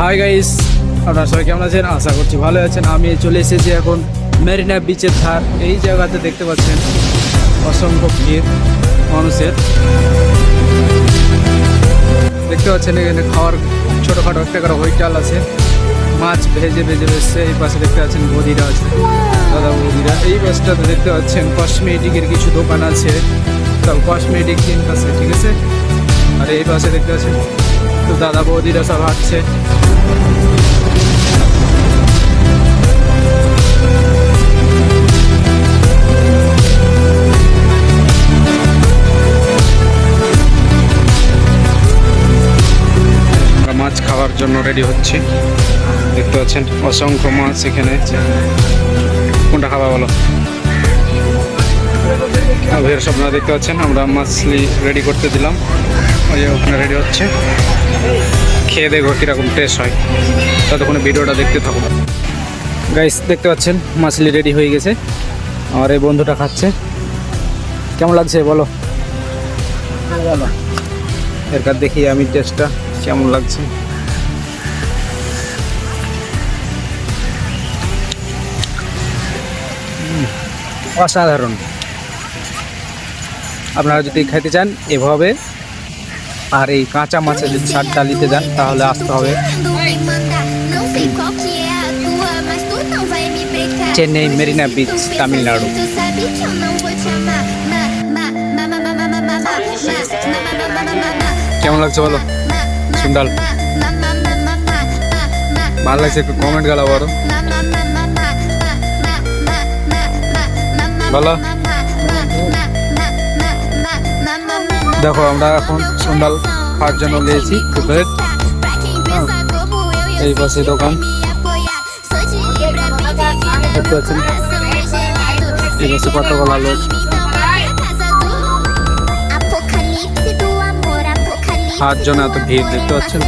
Hi guys আপনারা সবাই কেমন আছেন? আশা করছি ভালো আছেন। আমি চলে এসেছি এখন মেরিনা বিচের ধার। এই জায়গাতে দেখতে পাচ্ছেন অসংখ্য ভিড় মানুষের। দেখতে পাচ্ছেন এখানে খাওয়ার ছোটোখাটো একটা করে হোটেল আছে। মাছ ভেজে ভেজে বেসছে এই পাশে দেখতে পাচ্ছেন বদিরা আছে। দাদা বদিরা এই পাশটাতে দেখতে পাচ্ছেন কসমেটিকের কিছু দোকান আছে। সব কসমেটিক কিনতে আছে ঠিক আছে? আর এই পাশে দেখতে পাচ্ছেন তো দাদা বৌদিরা সব হাঁটছে। মাছ খাওয়ার জন্য রেডি হচ্ছি। দেখতে পাচ্ছেন, অসংখ্য মাছ এখানে। কোনটা খাওয়া বলো? ভের স্বপ্ন দেখতে পাচ্ছেন, আমরা মাছলি রেডি করতে দিলাম। ওই ওখানে রেডি হচ্ছে। খেয়ে দেখো কীরকম টেস্ট হয়। ততক্ষণে ভিডিওটা দেখতে থাকুন। গাইস দেখতে পাচ্ছেন মাছলি রেডি হয়ে গেছে। আমার এই বন্ধুটা খাচ্ছে। কেমন লাগছে বলো? এরকার দেখি আমি টেস্টটা কেমন লাগছে। অসাধারণ। আপনারা যদি খেতে চান এভাবে, আর এই কাঁচা মাছের যদি স্বাদটা নিতে যান, তাহলে আসতে হবে। চেন্নাই মেরিনা বিচ, তামিলনাড়ু। কেমন লাগছে বলো? সুন্দর। ভালো লাগছে, একটু কমেন্ট গেল বড় বলো। দেখো আমরা এখন সুন্দর খাওয়ার জন্য নিয়েছি দুপুরে এই পাশে দোকান। দেখতে পাচ্ছেন? এই পাশে কতগুলো লোক। খাওয়ার জন্য এত ভিড় দেখতে পাচ্ছেন?